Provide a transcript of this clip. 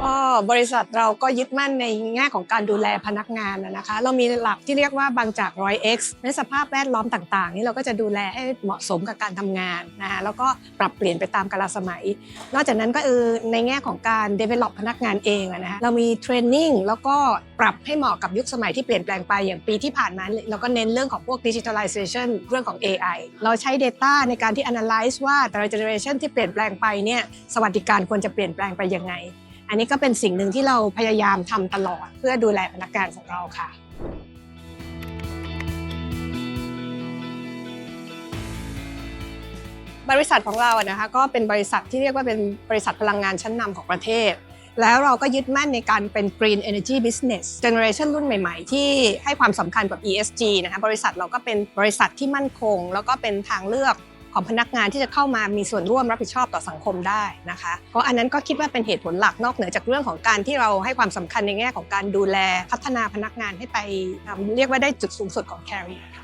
ก็บริษัทเราก็ยึดมั่นในแง่ของการดูแลพนักงานนะคะ เรามีหลักที่เรียกว่าบางจากร้อย X ในสภาพแวดล้อมต่างๆ นี่เราก็จะดูแลให้เหมาะสมกับการทำงานนะคะแล้วก็ปรับเปลี่ยนไปตามกาลสมัย นอกจากนั้นก็คือในแง่ของการ develop พนักงานเองนะคะเรามีเทรนนิ่งแล้วก็ปรับให้เหมาะกับยุคสมัยที่เปลี่ยนแปลงไปอย่างปีที่ผ่านมาเราก็เน้นเรื่องของพวก digitalization เรื่องของ AI เราใช้ Data ในการที่ analyze ว่าแต่ละ generation ที่เปลี่ยนแปลงไปเนี่ยสวัสดิการควรจะเปลี่ยนแปลงไปยังไง อันนี้ก็เป็นสิ่งหนึ่งที่เราพยายามทำตลอดเพื่อดูแลพนักงานของเราค่ะบริษัทของเราอะนะคะก็เป็นบริษัทที่เรียกว่าเป็นบริษัทพลังงานชั้นนำของประเทศ แล้วเราก็ยึดมั่นในการเป็น Green Energy Business Generation รุ่นใหม่ๆ ที่ให้ความสำคัญกับ ESG นะคะบริษัทเราก็เป็นบริษัทที่มั่นคง แล้วก็เป็นทางเลือก ของพนักงานที่จะเข้ามามีส่วนร่วมรับผิดชอบต่อสังคมได้นะคะเพราะอันนั้นก็คิดว่าเป็นเหตุผลหลักนอกเหนือจากเรื่องของการที่เราให้ความสำคัญในแง่ของการดูแลพัฒนาพนักงานให้ไปเรียกว่าได้จุดสูงสุดของ career ค่ะ